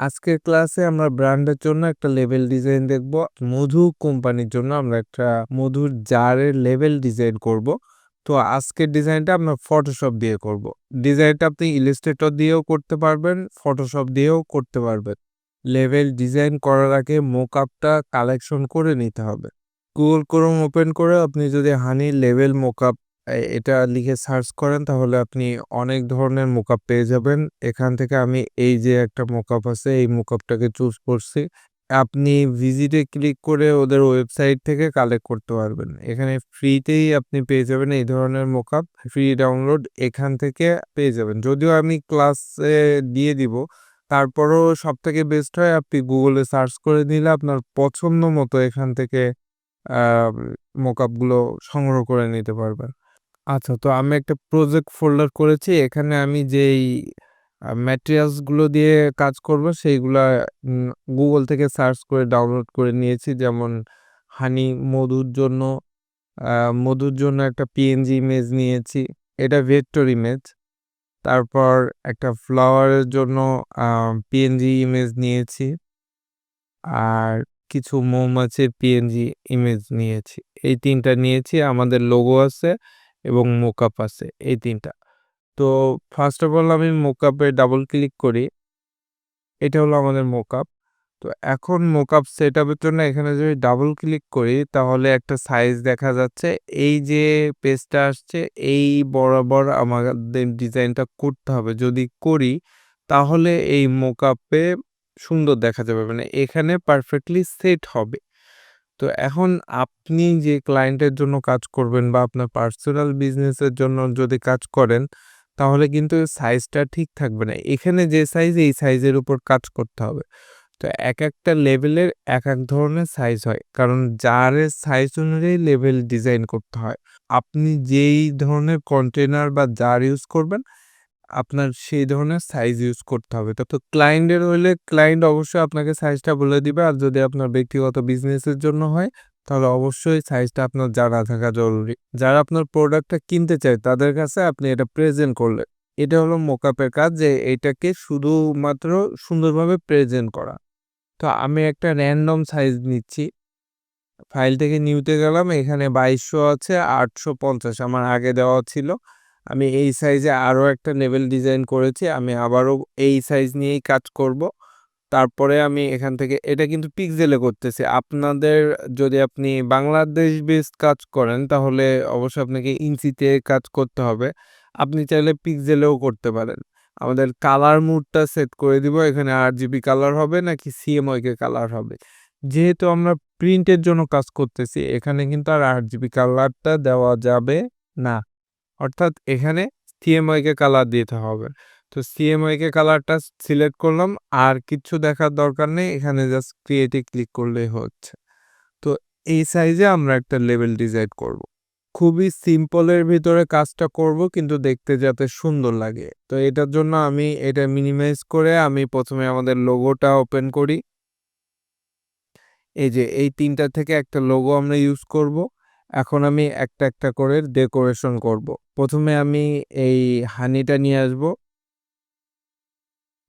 আজকের ক্লাসে আমরা ব্র্যান্ডের জন্য একটা লেবেল ডিজাইন দেখব। মধু কোম্পানির জন্য আমরা একটা মধুর জারের লেবেল ডিজাইন করব। তো আজকের ডিজাইনটা আমরা ফটোশপ দিয়ে করব। ডিজাইনটা আপনি ইলাস্ট্রেটর দিয়েও করতে পারবেন, ফটোশপ দিয়েও করতে পারবেন। লেভেল ডিজাইন করার আগে মোকআপটা কালেকশন করে নিতে হবে। গুগল ক্রোম ওপেন করে আপনি যদি হানি লেবেল মোকআপ এটা লিখে সার্চ করেন, তাহলে আপনি অনেক ধরনের মোকআপ পেয়ে যাবেন। এখান থেকে আমি এই যে একটা মোকআপ আছে, এই মোকআপটাকে চুজ করছি। আপনি ভিজিটে ক্লিক করে ওদের ওয়েবসাইট থেকে কালেক্ট করতে পারবেন। এখানে ফ্রিতেই আপনি পেয়ে যাবেন এই ধরনের মোকআপ ফ্রি ডাউনলোড এখান থেকে পেয়ে যাবেন। যদিও আমি ক্লাসে দিয়ে দিব, তারপরও সবথেকে বেস্ট হয় আপনি গুগলে সার্চ করে নিলে আপনার পছন্দ মতো এখান থেকে মোকআপগুলো সংগ্রহ করে নিতে পারবেন। আচ্ছা তো আমি একটা প্রজেক্ট ফোল্ডার করেছি। এখানে আমি যেই ম্যাটেরিয়ালসগুলো দিয়ে কাজ করব, সেইগুলা গুগল থেকে সার্চ করে ডাউনলোড করে নিয়েছি। যেমন হানি মধুর জন্য মধুর জন্য একটা পিএনজি ইমেজ নিয়েছি। এটা ভেক্টর ইমেজ তারপর একটা ফ্লাওয়ারের জন্য পিএনজি ইমেজ নিয়েছি। আর কিছু মৌমাছির পিএনজি ইমেজ নিয়েছি। এই তিনটা নিয়েছি। আমাদের লোগো আছে। এবং মোকআপ আছে, এই তিনটা। তো ফার্স্ট অফ অল আমি মোকআপে ডাবল ক্লিক করি। এটা হলো আমাদের মোকআপ তো এখন মোকআপ সেট আপের জন্য এখানে যদি ডাবল ক্লিক করি, তাহলে একটা সাইজ দেখা যাচ্ছে। এই যে পেজটা আসছে, এই বরাবর আমাদের ডিজাইনটা করতে হবে। যদি করি, তাহলে এই মোকআপে সুন্দর দেখা যাবে। মানে এখানে পারফেক্টলি সেট হবে। তো এখন আপনি যে ক্লায়েন্টের জন্য কাজ করবেন বা আপনার পার্সোনাল বিজনেসের জন্য যদি কাজ করেন, তাহলে কিন্তু সাইজটা ঠিক থাকবে না। এখানে যে সাইজ এই সাইজের উপর কাজ করতে হবে। তো এক একটা লেভেলের এক এক ধরনের সাইজ হয়। কারণ জারের সাইজ অনুযায়ী লেভেল ডিজাইন করতে হয়। আপনি যেই ধরনের কন্টেনার বা জার ইউজ করবেন আপনার সেই ধরনের সাইজ ইউজ করতে হবে। তো ক্লায়েন্টের হলে ক্লায়েন্ট অবশ্যই আপনাকে সাইজটা বলে দিবে। আর যদি আপনার ব্যক্তিগত বিজনেসের জন্য হয়, তাহলে অবশ্যই সাইজটা আপনার জানা থাকা জরুরি। যারা আপনার প্রোডাক্টটা কিনতে চায়, তাদের কাছে আপনি এটা প্রেজেন্ট করলেন এটা হলো মোকাপের কাজ যে এটাকে শুধুমাত্র সুন্দরভাবে প্রেজেন্ট করা। তো আমি একটা র্যান্ডম সাইজ নিচ্ছি। ফাইল থেকে নিউতে গেলাম, এখানে বাইশশো আছে, আটশো পঞ্চাশ, আমার আগে দেওয়া ছিল। আমি এই সাইজে আরও একটা নেভেল ডিজাইন করেছি, আমি আবারও এই সাইজ নিয়েই কাজ করব। তারপরে আমি এখান থেকে, এটা কিন্তু পিক্সেলে করতেছি। আপনাদের যদি আপনি বাংলাদেশ বেস কাজ করেন, তাহলে অবশ্যই আপনাকে ইঞ্চিতে কাজ করতে হবে। আপনি চাইলে পিক্সেলেও করতে পারেন। আমাদের কালার মুডটা সেট করে দিব। এখানে আর জিবি কালার হবে, নাকি সিএমওয়াইকে কালার হবে। যেহেতু আমরা প্রিন্টের জন্য কাজ করতেছি, এখানে কিন্তু আর আট জিবি কালারটা দেওয়া যাবে না। অর্থাৎ এখানে সিএমওয়াইকে কালার দিতে হবে। তো সিএমওয়াইকে কালারটা সিলেক্ট করলাম, আর কিছু দেখার দরকার নেই, এখানে জাস্ট ক্রিয়েটে ক্লিক করলেই হচ্ছে। তো এই সাইজে আমরা একটা লেভেল ডিজাইন করব। খুবই সিম্পলের ভিতরে কাজটা করব, কিন্তু দেখতে যাতে সুন্দর লাগে। তো এটার জন্য আমি এটা মিনিমাইজ করে আমি প্রথমে আমাদের লোগোটা ওপেন করি। এই যে এই তিনটা থেকে একটা লোগো আমরা ইউজ করব। এখন আমি একটা একটা করে ডেকোরেশন করব। প্রথমে আমি এই হানিটা নিয়ে আসব।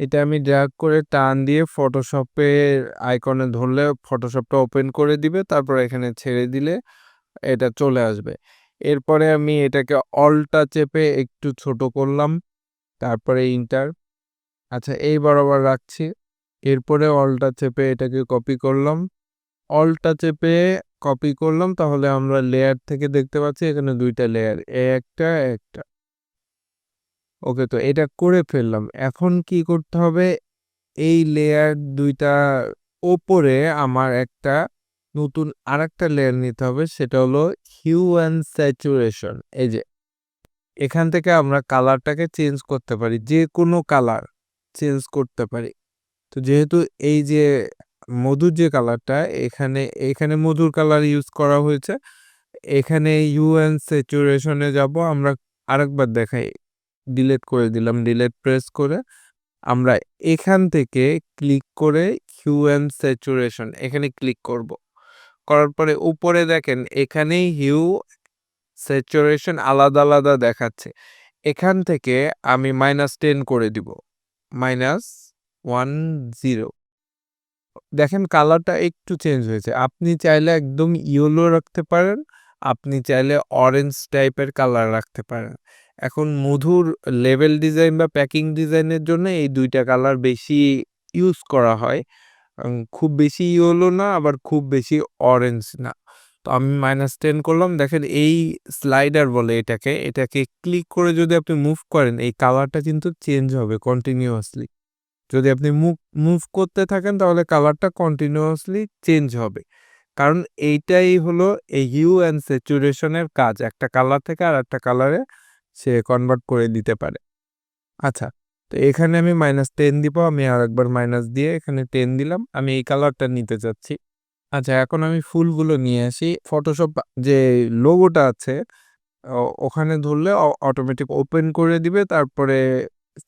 এটা আমি ড্র্যাগ করে টান দিয়ে ফটোশপের আইকনে ধরলে ফটোশপটা ওপেন করে দিবে, তারপর এখানে ছেড়ে দিলে এটা চলে আসবে। এরপরে আমি এটাকে অলটা চেপে একটু ছোট করলাম, তারপরে ইন্টার আচ্ছা এই বরাবর রাখছি। এরপরে অলটা চেপে এটাকে কপি করলাম। অলটা চেপে কপি করলাম, তাহলে আমরা লেয়ার থেকে দেখতে পাচ্ছি এখানে দুইটা লেয়ার একটা একটা। ওকে তো এটা করে ফেললাম। এখন কি করতে হবে? এই লেয়ার দুইটা ওপরে আমার একটা নতুন আরেকটা লেয়ার নিতে হবে, সেটা হলো হিউ অ্যান্ড স্যাচুরেশন এই যে, এখান থেকে আমরা কালারটাকে চেঞ্জ করতে পারি যে কোনো কালার চেঞ্জ করতে পারি। তো যেহেতু এই যে মধুর যে কালারটা, এখানে এখানে মধুর কালার ইউজ করা হয়েছে। এখানে ইউ অ্যান্ড স্যাচুরেশনে যাব, আমরা আরেকবার দেখাই। ডিলেট করে দিলাম ডিলেট প্রেস করে। আমরা এখান থেকে ক্লিক করে হিউ অ্যান্ড স্যাচুরেশন এখানে ক্লিক করব। করার পরে উপরে দেখেন, এখানেই হিউ স্যাচুরেশন আলাদা আলাদা দেখাচ্ছে। এখান থেকে আমি মাইনাস টেন করে দিব। মাইনাস ওয়ান জিরো দেখেন কালারটা একটু চেঞ্জ হয়েছে। আপনি চাইলে একদম ইয়েলো রাখতে পারেন, আপনি চাইলে অরেঞ্জ টাইপের কালার রাখতে পারেন। এখন মধুর লেভেল ডিজাইন বা প্যাকিং ডিজাইনের জন্য এই দুইটা কালার বেশি ইউজ করা হয়। খুব বেশি ইয়েলো না, আবার খুব বেশি অরেঞ্জ না। তো আমি মাইনাস টেন করলাম। দেখেন এই স্লাইডার বলে এটাকে এটাকে ক্লিক করে যদি আপনি মুভ করেন, এই কালারটা কিন্তু চেঞ্জ হবে কন্টিনিউয়াসলি যদি আপনি মুভ মুভ করতে থাকেন তাহলে কালারটা কন্টিনিউয়াসলি চেঞ্জ হবে। কারণ এইটাই হলো এই হিউ অ্যান্ড স্যাচুরেশনের কাজ। একটা কালার থেকে আর একটা কালারে সে কনভার্ট করে দিতে পারে। আচ্ছা তো এখানে আমি মাইনাস টেন দিব, আমি আর একবার মাইনাস দিয়ে এখানে টেন দিলাম, আমি এই কালারটা নিতে চাচ্ছি। আচ্ছা এখন আমি ফুলগুলো নিয়ে আসি। ফটোশপ যে লোগোটা আছে ওখানে ধরলে অটোমেটিক ওপেন করে দিবে, তারপরে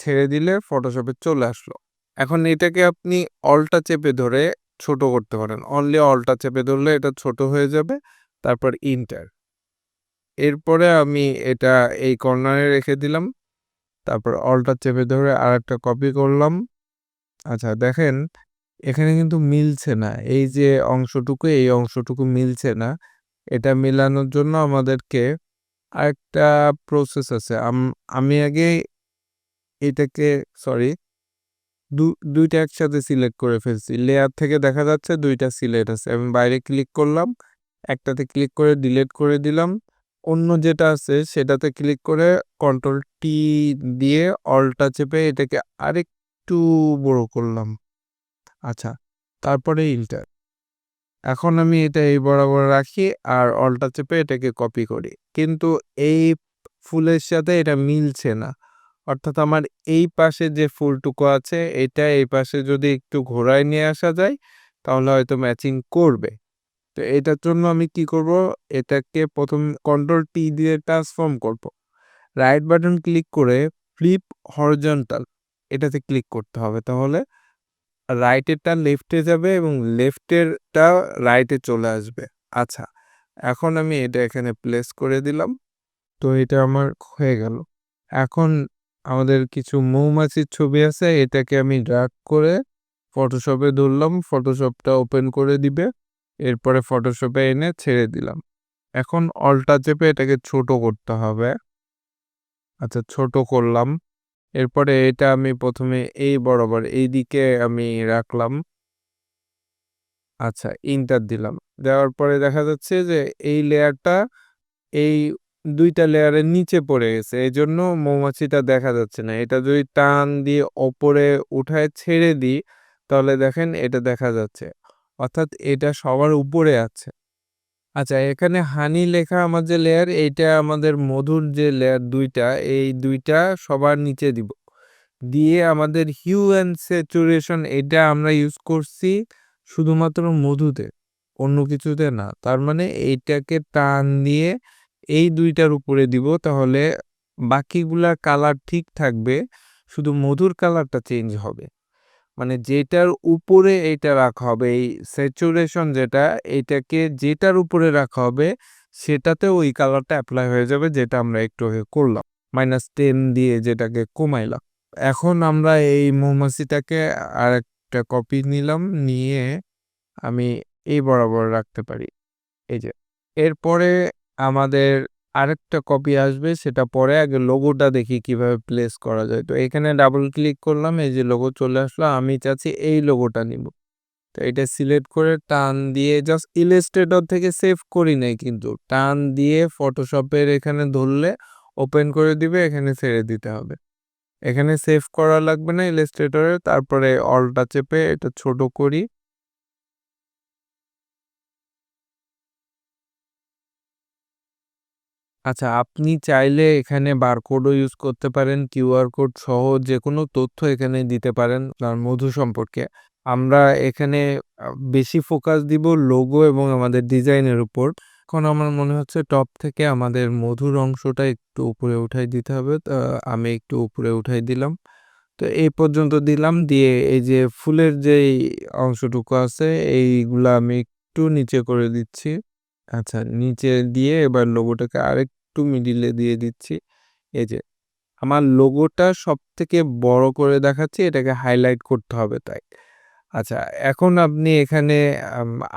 ছেড়ে দিলে ফটোশপে চলে আসলো। এখন এটাকে আপনি অলটা চেপে ধরে ছোট করতে পারেন। অনলি অলটা চেপে ধরলে এটা ছোট হয়ে যাবে, তারপর ইন্টার এরপরে আমি এটা এই কর্নারে রেখে দিলাম, তারপর অলটা চেপে ধরে আর একটা কপি করলাম। আচ্ছা দেখেন, এখানে কিন্তু মিলছে না। এই যে অংশটুকু, এই অংশটুকু মিলছে না। এটা মেলানোর জন্য আমাদেরকে আরেকটা প্রসেস আছে। আমি আগে এটাকে সরি দুইটা একসাথে সিলেক্ট করে ফেলছি। লেয়ার থেকে দেখা যাচ্ছে দুইটা সিলেক্ট আছে। আমি বাইরে ক্লিক করলাম, একটাতে ক্লিক করে ডিলেট করে দিলাম। অন্য যেটা আছে সেটাতে ক্লিক করে কন্ট্রোল টি দিয়ে অলটা চেপে এটাকে আরেকটু বড় করলাম। আচ্ছা তারপরে ইন্টার এখন আমি এটা এই বরাবর রাখি আর অলটা চেপে এটাকে কপি করি। কিন্তু এই ফুলের সাথে এটা মিলছে না। অর্থাৎ আমার এই পাশে যে ফুলটুকু আছে, এটা এই পাশে যদি একটু ঘোরায় নিয়ে আসা যায়, তাহলে হয়তো ম্যাচিং করবে। তো এটার জন্য আমি কি করব? এটাকে প্রথম কন্ট্রোল টি দিয়ে ট্রান্সফর্ম করব। রাইট বাটন ক্লিক করে ফ্লিপ হরজন্টাল এটাতে ক্লিক করতে হবে। তাহলে রাইটেরটা লেফটে যাবে এবং লেফটেরটা রাইটে চলে আসবে। আচ্ছা এখন আমি এটা এখানে প্লেস করে দিলাম। তো এটা আমার হয়ে গেল। এখন আমাদের কিছু মৌমাছির ছবি আছে, এটাকে আমি ড্রাগ করে ফটোশপে ধরলাম ফটোশপটা ওপেন করে দিবে, এরপরে ফটোশপে এনে ছেড়ে দিলাম। এখন অল্টা চেপে এটাকে ছোট করতে হবে। আচ্ছা ছোট করলাম। এরপরে এটা আমি প্রথমে এই বরাবর এই দিকে আমি রাখলাম। আচ্ছা ইন্টার দিলাম। দেওয়ার পরে দেখা যাচ্ছে যে এই লেয়ারটা এই দুইটা লেয়ারের নিচে পড়ে গেছে। এই জন্য মৌমাছিটা দেখা যাচ্ছে না। এটা যদি টান দিয়ে ওপরে উঠায় ছেড়ে দিই, তাহলে দেখেন এটা দেখা যাচ্ছে। অর্থাৎ এটা সবার উপরে আছে। আচ্ছা এখানে হানি লেখা আমার যে লেয়ার এইটা আমাদের মধুর যে লেয়ার দুইটা, এই দুইটা সবার নিচে দিব। দিয়ে আমাদের হিউ অ্যান্ড স্যাচুরেশন এটা আমরা ইউজ করছি শুধুমাত্র মধুতে, অন্য কিছুতে না। তার মানে এইটাকে টান দিয়ে এই দুইটার উপরে দিব, তাহলে বাকিগুলার কালার ঠিক থাকবে, শুধু মধুর কালারটা চেঞ্জ হবে। মানে যেটার উপরে এইটা রাখা হবে, এই স্যাচুরেশন যেটা এইটাকে যেটার উপরে রাখা হবে, সেটাতে ওই কালারটা অ্যাপ্লাই হয়ে যাবে, যেটা আমরা একটু করলাম। মাইনাস টেন দিয়ে যেটাকে কমাইলাম। এখন আমরা এই মৌমাছিটাকে আর একটা কপি নিলাম, নিয়ে আমি এই বরাবর রাখতে পারি। এই যে, এরপরে আমাদের আরেকটা কপি আসবে, সেটা পরে আগে লোগোটা দেখি কীভাবে প্লেস করা যায়। তো এখানে ডাবল ক্লিক করলাম, এই যে লোগো চলে আসলো, আমি চাচ্ছি এই লোগোটা নিব। তো এটা সিলেক্ট করে টান দিয়ে জাস্ট ইলাস্ট্রেটর থেকে সেভ করি নাই কিন্তু। টান দিয়ে ফটোশপের এখানে ধরলে ওপেন করে দিবে, এখানে ছেড়ে দিতে হবে। এখানে সেভ করা লাগবে না ইলাস্ট্রেটরে তারপরে অলটা চেপে এটা ছোট করি। আচ্ছা আপনি চাইলে এখানে বারকোডও ইউজ করতে পারেন কিউআর কোড সহ যে কোনো তথ্য এখানে দিতে পারেন আর মধু সম্পর্কে। আমরা এখানে বেশি ফোকাস দিব লোগো এবং আমাদের ডিজাইনের উপর। এখন আমার মনে হচ্ছে টপ থেকে আমাদের মধুর অংশটা একটু উপরে উঠাই দিতে হবে আমি একটু উপরে উঠাই দিলাম। তো এই পর্যন্ত দিলাম, দিয়ে এই যে ফুলের যেই অংশটুকু আছে, এইগুলা আমি একটু নিচে করে দিচ্ছি। আচ্ছা নিচে দিয়ে এবার লোগোটাকে আরেকটু মিডিলে দিয়ে দিচ্ছি এই যে, আমার লোগোটা সব থেকে বড় করে দেখাচ্ছি, এটাকে হাইলাইট করতে হবে তাই। আচ্ছা এখন আপনি এখানে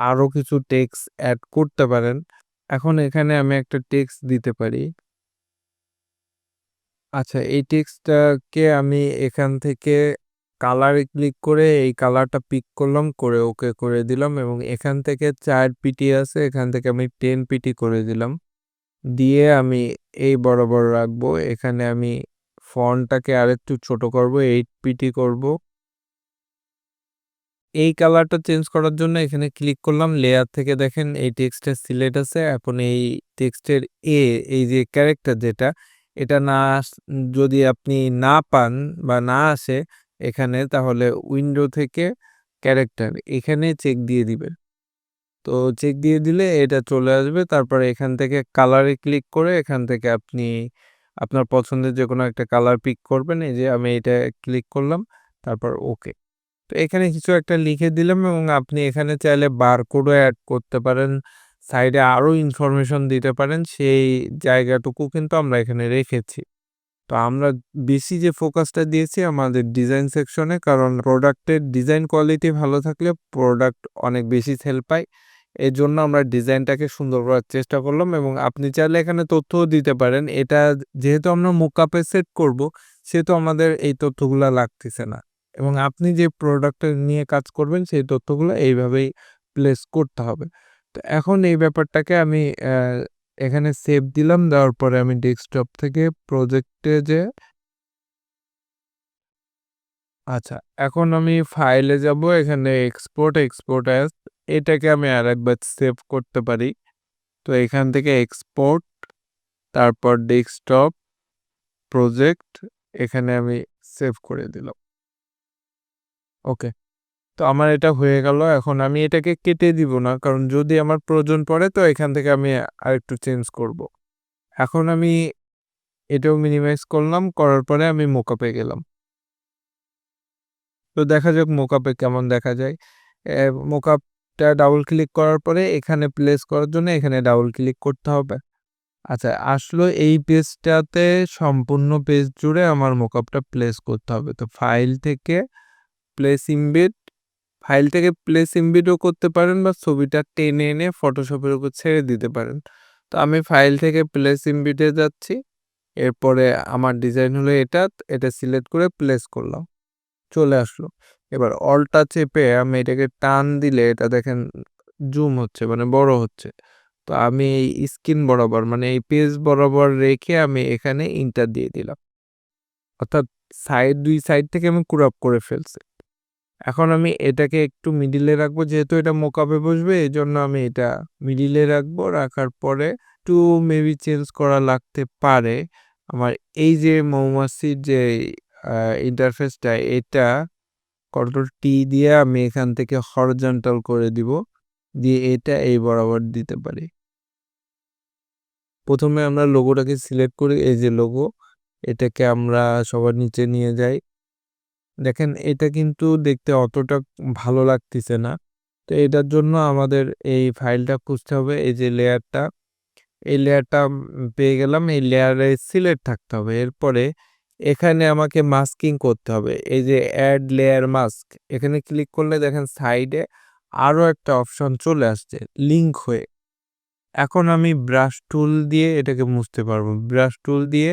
আরও কিছু টেক্সট অ্যাড করতে পারেন। এখন এখানে আমি একটা টেক্সট দিতে পারি। আচ্ছা এই টেক্সটটাকে আমি এখান থেকে কালারে ক্লিক করে এই কালারটা পিক করলাম, করে ওকে করে দিলাম এবং এখান থেকে চার পিটি আছে, এখান থেকে আমি 10 পিটি করে দিলাম। দিয়ে আমি এই বরাবর রাখব। এখানে আমি ফন্টটাকে আরেকটু ছোট করব, এইট পিটি করব। এই কালারটা চেঞ্জ করার জন্য এখানে ক্লিক করলাম লেয়ার থেকে দেখেন এই টেক্সটের সিলেট আছে এখন এই টেক্সটের এ, এই যে ক্যারেক্টার যেটা, এটা না যদি আপনি না পান বা না আসে এখানে, তাহলে উইন্ডো থেকে ক্যারেক্টার এখানে চেক দিয়ে দিবেন তো চেক দিয়ে দিলে এটা চলে আসবে। তারপরে এখান থেকে কালারে ক্লিক করে এখান থেকে আপনি আপনার পছন্দের যে কোনো একটা কালার পিক করবেন। এই যে আমি এটা ক্লিক করলাম, তারপর ওকে তো এখানে কিছু একটা লিখে দিলাম এবং আপনি এখানে চাইলে বারকোডও অ্যাড করতে পারেন। সাইডে আরও ইনফরমেশন দিতে পারেন। সেই জায়গাটুকু কিন্তু আমরা এখানে রেখেছি। তো আমরা বেশি যে ফোকাসটা দিয়েছি আমাদের ডিজাইন সেকশনে কারণ প্রোডাক্টের ডিজাইন কোয়ালিটি ভালো থাকলে প্রোডাক্ট অনেক বেশি সেল পায়। এর জন্য আমরা ডিজাইনটাকে সুন্দর করার চেষ্টা করলাম এবং আপনি চাইলে এখানে তথ্যও দিতে পারেন। এটা যেহেতু আমরা মোকাপে সেট করব, সেহেতু আমাদের এই তথ্যগুলো লাগতেছে না। এবং আপনি যে প্রোডাক্টটা নিয়ে কাজ করবেন, সেই তথ্যগুলো এইভাবেই প্লেস করতে হবে। তো এখন এই ব্যাপারটাকে আমি এখানে সেভ দিলাম, দেওয়ার পরে আমি ডেস্কটপ থেকে প্রজেক্টে যে আচ্ছা এখন আমি ফাইলে যাব, এখানে এক্সপোর্ট এক্সপোর্ট অ্যাজ এটাকে আমি আর একবার সেভ করতে পারি। তো এখান থেকে এক্সপোর্ট তারপর ডেস্কটপ প্রজেক্ট এখানে আমি সেভ করে দিলাম। ওকে তো আমার এটা হয়ে গেল। এখন আমি এটাকে কেটে দিব না, কারণ যদি আমার প্রয়োজন পড়ে, তো এখান থেকে আমি আরেকটু চেঞ্জ করব। এখন আমি এটাও মিনিমাইজ করলাম, করার পরে আমি মোকাপে গেলাম। তো দেখা যাক মোকাপে কেমন দেখা যায়। মোকাপটা ডাবল ক্লিক করার পরে এখানে প্লেস করার জন্য এখানে ডাবল ক্লিক করতে হবে। আচ্ছা আসলো এই পেজটাতে সম্পূর্ণ পেজ জুড়ে আমার মোকাপটা প্লেস করতে হবে। তো ফাইল থেকে প্লেস ইমবিট ফাইল থেকে প্লেস ইমবিটও করতে পারেন বা ছবিটা টেনে এনে ফটোশপের উপর ছেড়ে দিতে পারেন। তো আমি ফাইল থেকে প্লেস ইমবিটে যাচ্ছি, এরপরে আমার ডিজাইন হলো এটা এটা সিলেক্ট করে প্লেস করলাম। চলে আসলো। এবার অলটা চেপে আমি এটাকে টান দিলে এটা দেখেন জুম হচ্ছে মানে বড় হচ্ছে। তো আমি এই স্ক্রিন বরাবর মানে এই পেজ বরাবর রেখে আমি এখানে ইন্টার দিয়ে দিলাম। অর্থাৎ সাইড, দুই সাইড থেকে আমি কুরাপ করে ফেলছি। এখন আমি এটাকে একটু মিডিলে রাখব, যেহেতু এটা মোকাপে বসবে এই জন্য আমি এটা মিডিলে রাখব। রাখার পরে একটু মেবি চেঞ্জ করা লাগতে পারে। আমার এই যে মৌমাছির যে ইন্টারফেসটা এটা কন্ট্রোল টি দিয়ে আমি এখান থেকে হরজেন্টাল করে দিব, দিয়ে এটা এই বরাবর দিতে পারি। প্রথমে আমরা লোগোটাকে সিলেক্ট করি, এই যে লোগো এটাকে আমরা সবার নিচে নিয়ে যাই। দেখেন, এটা কিন্তু দেখতে অতটা ভালো লাগতেছে না। তো এটার জন্য আমাদের এই ফাইলটা খুঁজতে হবে, এই যে লেয়ারটা এই লেয়ারটা পেয়ে গেলাম, এই লেয়ারে সিলেক্ট থাকতে হবে। এরপরে এখানে আমাকে মাস্কিং করতে হবে। এই যে অ্যাড লেয়ার মাস্ক এখানে ক্লিক করলে দেখেন সাইডে আরও একটা অপশন চলে আসছে লিঙ্ক হয়ে। এখন আমি ব্রাশ টুল দিয়ে এটাকে মুছতে পারব। ব্রাশ টুল দিয়ে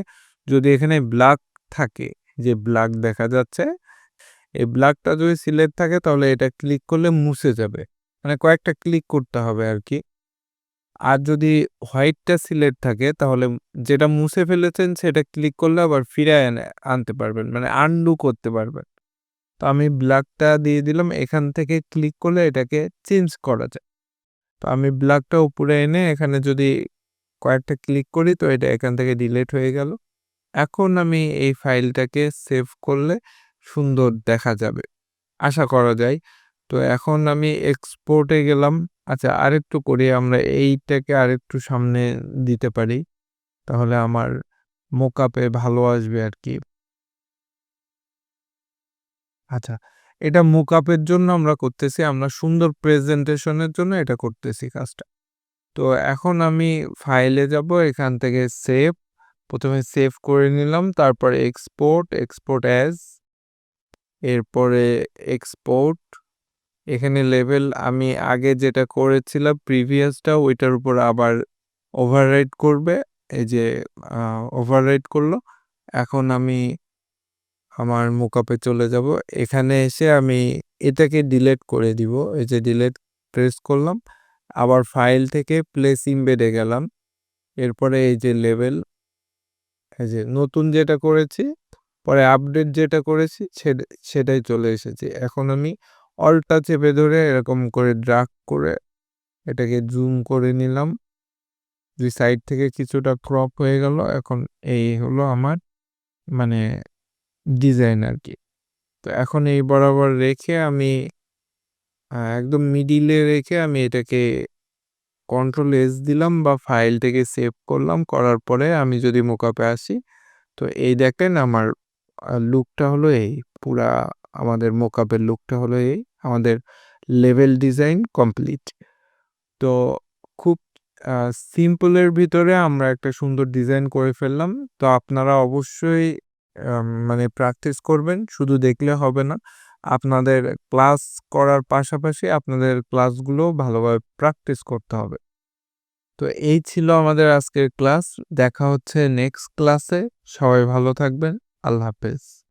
যদি এখানে ব্ল্যাক থাকে, যে ব্ল্যাক দেখা যাচ্ছে, এই ব্ল্যাকটা যদি সিলেক্ট থাকে তাহলে এটা ক্লিক করলে মুছে যাবে। মানে কয়েকটা ক্লিক করতে হবে আর কি। আর যদি হোয়াইটটা সিলেক্ট থাকে, তাহলে যেটা মুছে ফেলেছেন সেটা ক্লিক করলে আবার ফিরে আনতে পারবেন মানে আনডু করতে পারবেন। তো আমি ব্ল্যাকটা দিয়ে দিলাম, এখান থেকে ক্লিক করলে এটাকে চেঞ্জ করা যায়। তো আমি ব্ল্যাকটা উপরে এনে এখানে যদি কয়েকটা ক্লিক করি, তো এটা এখান থেকে ডিলেট হয়ে গেল। এখন আমি এই ফাইলটাকে সেভ করলে সুন্দর দেখা যাবে। আশা করা যায়। তো এখন আমি এক্সপোর্টে গেলাম। আচ্ছা আরেকটু করি, আমরা এইটাকে আরেকটু সামনে দিতে পারি। তাহলে আমার মোকাপে ভালো আসবে আর কি। আচ্ছা এটা মোকাপের জন্য আমরা করতেছি, আমরা সুন্দর প্রেজেন্টেশনের জন্য এটা করতেছি কাজটা। তো এখন আমি ফাইলে যাব, এখান থেকে সেভ, প্রথমে সেভ করে নিলাম, তারপরে এক্সপোর্ট এক্সপোর্ট অ্যাজ এরপরে এক্সপোর্ট এখানে লেভেল আমি আগে যেটা করেছিলাম প্রিভিয়াসটা ওইটার উপর আবার ওভাররাইড করবে। এই যে ওভাররাইড করল। এখন আমি আমার মোকাপে চলে যাব। এখানে এসে আমি এটাকে ডিলেট করে দিব। এই যে ডিলেট প্রেস করলাম। আবার ফাইল থেকে প্লেস ইমবেডে গেলাম। এরপরে এই যে লেভেল এই যে, নতুন যেটা করেছি, পরে আপডেট যেটা করেছি, সেটা- সেটাই চলে এসেছে। এখন আমি অলটা চেপে ধরে এরকম করে ড্রাগ করে এটাকে জুম করে নিলাম। দুই সাইড থেকে কিছুটা ক্রপ হয়ে গেল। এখন এই হলো আমার মানে ডিজাইন আর কি। তো এখন এই বরাবর রেখে আমি একদম মিডিলে রেখে আমি এটাকে কন্ট্রোল এস দিলাম বা ফাইল থেকে সেভ করলাম। করার পরে আমি যদি মোকাপে আসি, তো এই দেখেন আমার লুকটা হলো এই। পুরা আমাদের মোকাপের লুকটা হলো এই। আমাদের লেভেল ডিজাইন কমপ্লিট তো খুব সিম্পলের ভিতরে আমরা একটা সুন্দর ডিজাইন করে ফেললাম। তো আপনারা অবশ্যই মানে প্র্যাকটিস করবেন, শুধু দেখলে হবে না। আপনাদের ক্লাস করার পাশাপাশি আপনাদের ক্লাসগুলো ভালোভাবে প্র্যাকটিস করতে হবে। তো এই ছিল আমাদের আজকের ক্লাস দেখা হচ্ছে নেক্সট ক্লাসে সবাই ভালো থাকবেন। আল্লাহ হাফেজ।